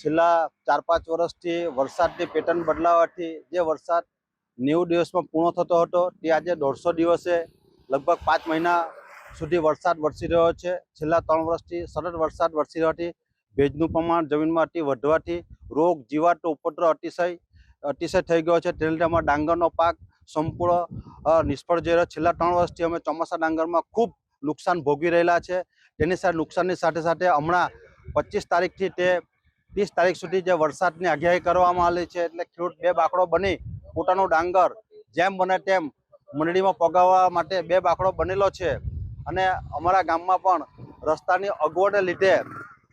છેલ્લા ચાર પાંચ વર્ષથી વરસાદની પેટર્ન બદલાવાથી જે વરસાદ નેવું દિવસમાં પૂર્ણ થતો હતો, તે આજે દોઢસો દિવસે લગભગ પાંચ મહિના સુધી વરસાદ વરસી રહ્યો છે. છેલ્લા ત્રણ વર્ષથી સતત વરસાદ વરસી રહ્યોથી, ભેજનું પ્રમાણ જમીનમાં અતિ વધવાથી રોગ, જીવાતો ઉપદ્રવ અતિશય અતિશય થઈ ગયો છે. તેને લીધે અમારા ડાંગરનો પાક સંપૂર્ણ નિષ્ફળ જઈ રહ્યો. છેલ્લા ત્રણ વર્ષથી અમે ચોમાસા ડાંગરમાં ખૂબ નુકસાન ભોગવી રહેલા છે. તેની સાથે નુકસાનની સાથે સાથે હમણાં પચીસ તારીખથી તે ત્રીસ તારીખ સુધી જે વરસાદની આગાહી કરવામાં આવેલી છે, એટલે ખેડૂત બે બાકડો બની પોતાનો ડાંગર જેમ બને તેમ મંડળીમાં પગાવવા માટે બે બાકડો બનેલો છે. અને અમારા ગામમાં પણ રસ્તાની અગવડને લીધે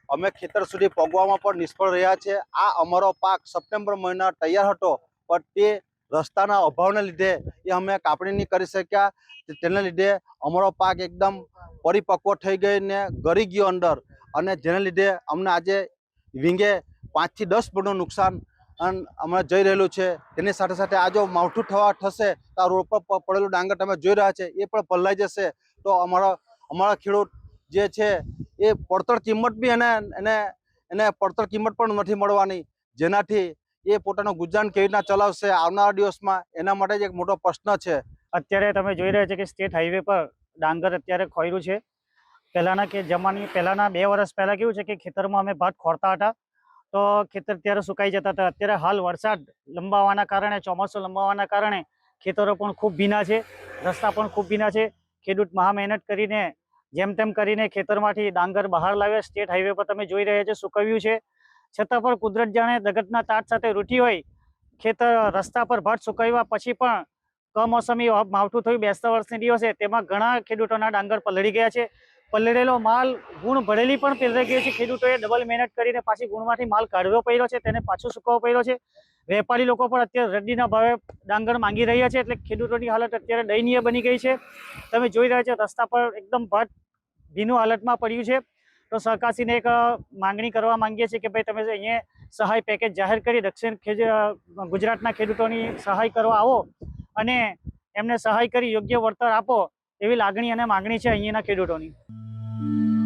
અમે ખેતર સુધી પગવામાં પણ નિષ્ફળ રહ્યા છે. આ અમારો પાક સપ્ટેમ્બર મહિના તૈયાર હતો, પણ તે રસ્તાના અભાવને લીધે એ અમે કાપણી નહીં કરી શક્યા. તેને લીધે અમારો પાક એકદમ પરિપક્વ થઈ ગઈ ને ગળી ગયો અંદર. અને જેને લીધે અમને આજે વીંગે પાંચથી દસ ફૂટનું નુકસાન અને હમણાં જઈ રહેલું છે. તેની સાથે સાથે આ જો માવઠું થવા થશે, તો રોડ પર પડેલું ડાંગર તમે જોઈ રહ્યા છે, એ પણ પલળાઈ જશે. તો અમારા અમારા ખેડૂત જે છે, એ પડતર કિંમત બી એને એને એને પડતર કિંમત પણ નથી મળવાની. જેનાથી એ પોતાનું ગુજરાન કેવી રીતના ચલાવશે આવનારા દિવસમાં, એના માટે જ એક મોટો પ્રશ્ન છે. અત્યારે તમે જોઈ રહ્યા છો કે સ્ટેટ હાઈવે પર ડાંગર અત્યારે ખોયરું છે. પહેલાંના કે જમાની, પહેલાંના બે વર્ષ પહેલાં કેવું છે કે ખેતરમાં અમે ભાત ખોરતા હતા. તો ખેતર ત્યારે સુકાઈ જતા હતા. અત્યારે હાલ વરસાદ લંબાવાના કારણે, ચોમાસું લંબાવાના કારણે ખેતરો પણ ખૂબ ભીના છે, રસ્તા પણ ખૂબ ભીના છે. ખેડૂત મહા મહેનત કરીને, જેમ તેમ કરીને ખેતરમાંથી ડાંગર બહાર લાવે, સ્ટેટ હાઈવે પર તમે જોઈ રહ્યા છો સુકવ્યું છે. છતાં પણ કુદરત જાણે જગતના તાટ સાથે રૂટી હોય, ખેતર રસ્તા પર ભાત સુકાવ્યા પછી પણ કમોસમી માવઠું થયું. બેસતા વર્ષની દિવસે તેમાં ઘણા ખેડૂતોના ડાંગર પલળી ગયા છે. પલળેલો માલ, ગુણ ભરેલી પણ પલળી ગઈ છે ખેડૂતોએ. ડબલ મહેનત કરીને પાછી ગુણમાંથી માલ કાઢવો પડ્યો છે, તેને પાછો સુકવવો પડ્યો છે. વેપારી લોકો પણ અત્યારે રદ્દીના ભાવે ડાંગર માંગી રહ્યા છે, એટલે ખેડૂતોની હાલત અત્યારે દયનીય બની ગઈ છે. તમે જોઈ રહ્યા છો, રસ્તા પર એકદમ ભટ ભીનું હાલતમાં પડ્યું છે. તો સરકારશ્રીને એક માંગણી કરવા માંગીએ છીએ કે ભાઈ તમે અહીંયા સહાય પેકેજ જાહેર કરી, દક્ષિણ ગુજરાતના ખેડૂતોની સહાય કરવા આવો અને એમને સહાય કરી યોગ્ય વળતર આપો એવી લાગણી અને માંગણી છે અહીંયાના ખેડૂતોની. Mm-hmm.